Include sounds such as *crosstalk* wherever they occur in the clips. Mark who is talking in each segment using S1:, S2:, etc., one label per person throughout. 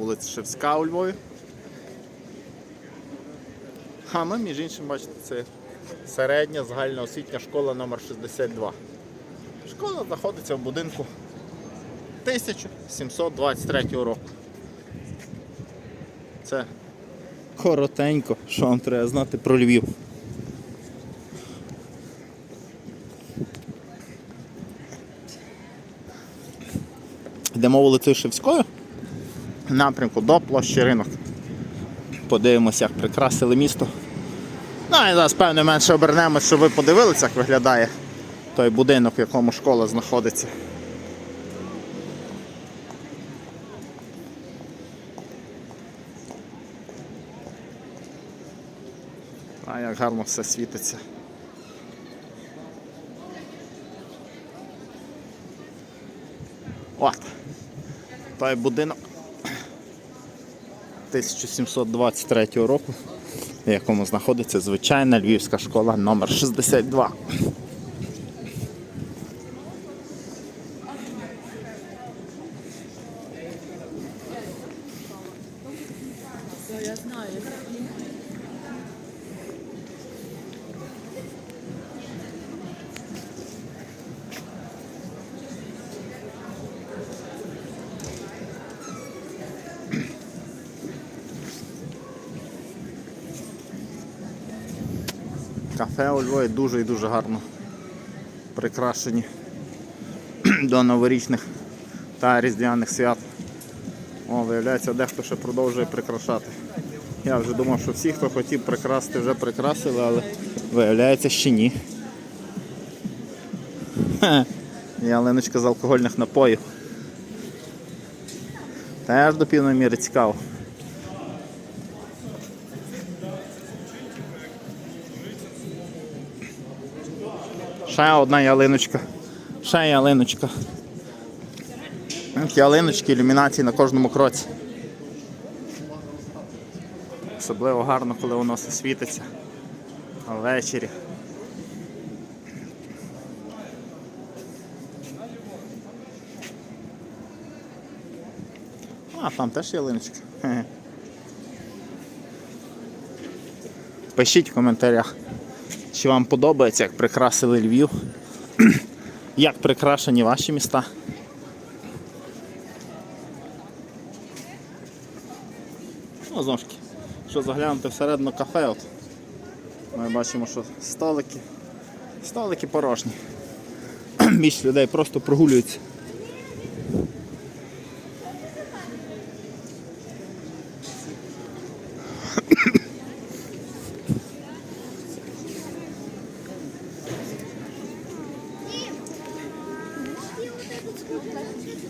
S1: вулиця Шевська у Львові. А ми, між іншим, бачите, це середня загальноосвітня школа номер 62 Школа знаходиться в будинку 1723 року. Це коротенько, що вам треба знати про Львів. Йдемо вулицею Шевською напрямку до площі ринок. Подивимося, як прикрасили місто. Ну і зараз, певне, менше обернемось, щоб ви подивилися, як виглядає той будинок, в якому школа знаходиться. А як гарно все світиться. От. Той будинок 1723 року, в якому знаходиться звичайна львівська школа номер 62
S2: Я знаю.
S1: Кафе у Львові дуже і дуже гарно прикрашені *clears throat* до новорічних та різдвяних свят. О, виявляється, дехто ще продовжує прикрашати. Я вже думав, що всі, хто хотів прикрасити, вже прикрасили, але виявляється, ще ні. Хе, Ялиночка з алкогольних напоїв. Теж до півної міри цікаво. Ще одна ялиночка. Ще ялиночка. Ялиночки, ілюмінації на кожному кроці. Особливо гарно, коли воно все світиться ввечері. А, там теж ялиночка. Пишіть в коментарях, чи вам подобається, як прикрасили Львів, *clears throat* як прикрашені ваші міста. Ну, знову ж таки, що заглянути всередину кафе, от, ми бачимо, що столики, столики порожні. *clears throat* Більше людей просто прогулюються.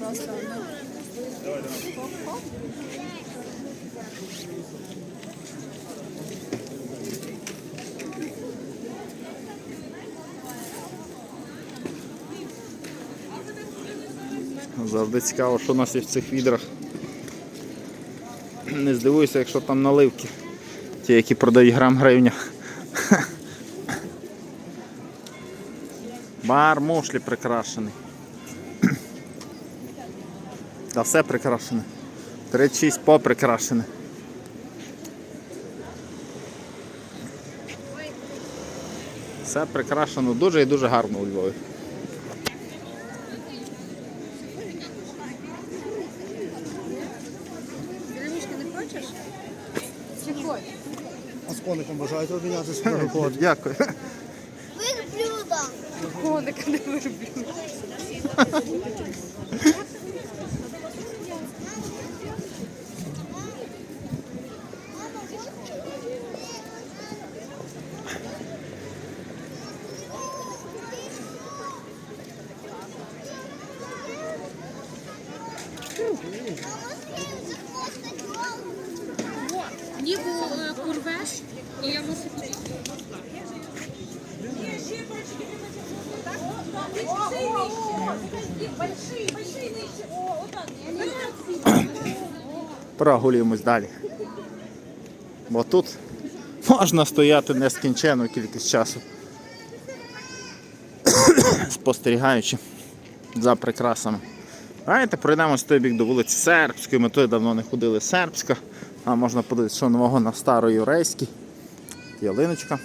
S2: Просто ну,
S1: Завжди цікаво, що у нас є в цих відрах. Не здивуюся, якщо там наливки. Ті, які продають грам гривня. Бар мушлі прикрашений. Та все прикрашене. 36 по прикрашене. Все прикрашено дуже і дуже гарно у Львові.
S3: А з коником бажаєте обмінятися *laughs* переход?
S1: Дякую.
S4: Верблюда.
S2: Коника не вироблю. Ніби е, порвеш, і я мушу.
S1: Прогулюємось далі. Бо тут можна стояти нескінченну кількість часу. *coughs* Спостерігаючи за прикрасами. Давайте пройдемось в той бік до вулиці Сербської. Ми тут давно не ходили Сербська. А можна подивитися, що нового на Староюрейській. Ялиночка.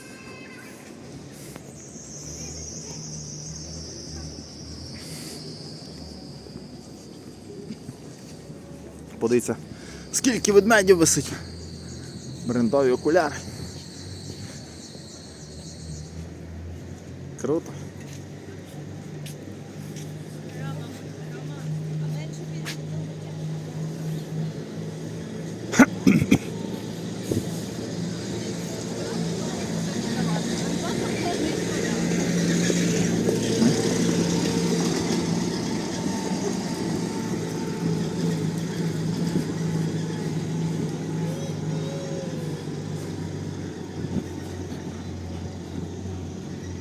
S1: Подивіться, скільки ведмедів висить. Брендові окуляри. Круто.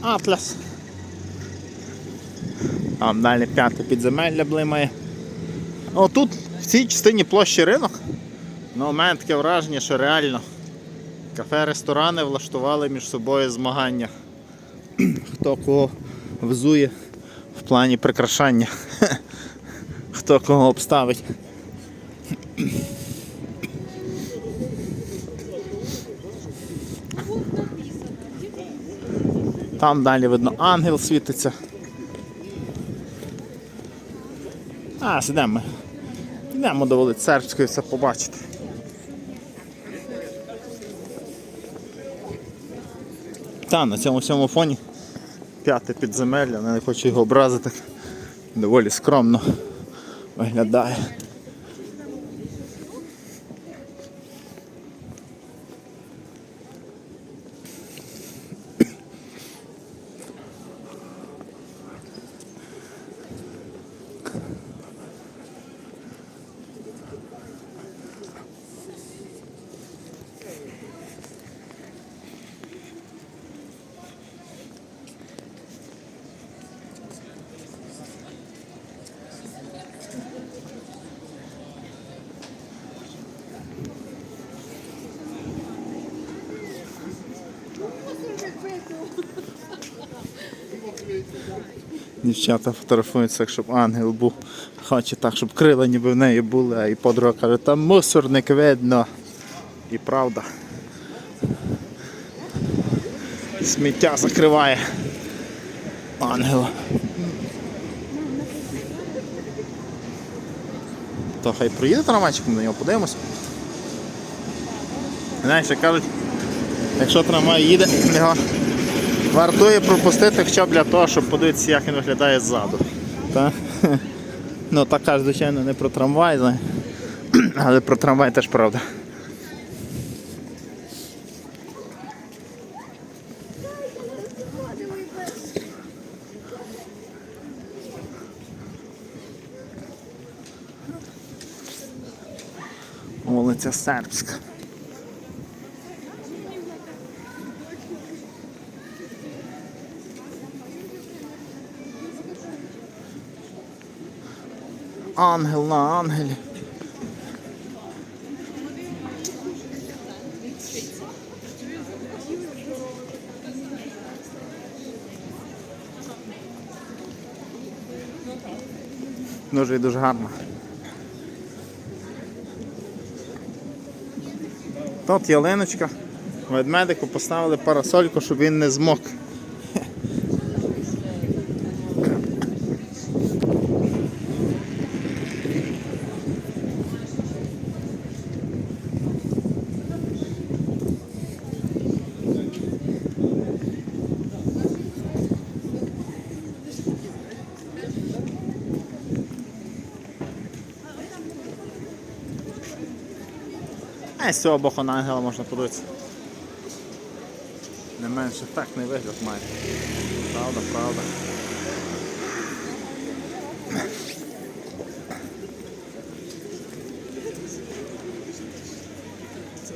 S1: Атлас. Там далі п'яте підземелля блимає. О, тут в цій частині площі ринок. Ну, у мене таке враження, що реально кафе-ресторани влаштували між собою змагання. Хто кого взує в плані прикрашання. Хто кого обставить. Там далі видно ангел світиться. А, сидимо. Йдемо до вулиці Сербської все побачити. Та, на цьому всьому фоні п'яте підземелля, не хочу його образити. Доволі скромно виглядає. Дівчата фотографуються, так, щоб ангел був. Хоче так, щоб крила ніби в неї були, а і подруга каже, там мусорник видно. І правда. Сміття закриває ангела. То хай приїде трамвайчик, ми на нього подивимось. Знаєш, кажуть, якщо трамвай їде, його Вартує пропустити хоча б для того, щоб подивитися, як він виглядає ззаду. Та? Ну така, звичайно, не про трамвай, але про трамвай теж правда. Вулиця Сербська. Ангел на ангелі. Дуже і дуже гарно. Тут ялиночка. Ведмедику поставили парасольку, щоб він не змок. А з цього боку на ангела можна подивитися. Не менш ефектний вигляд має. Правда, правда.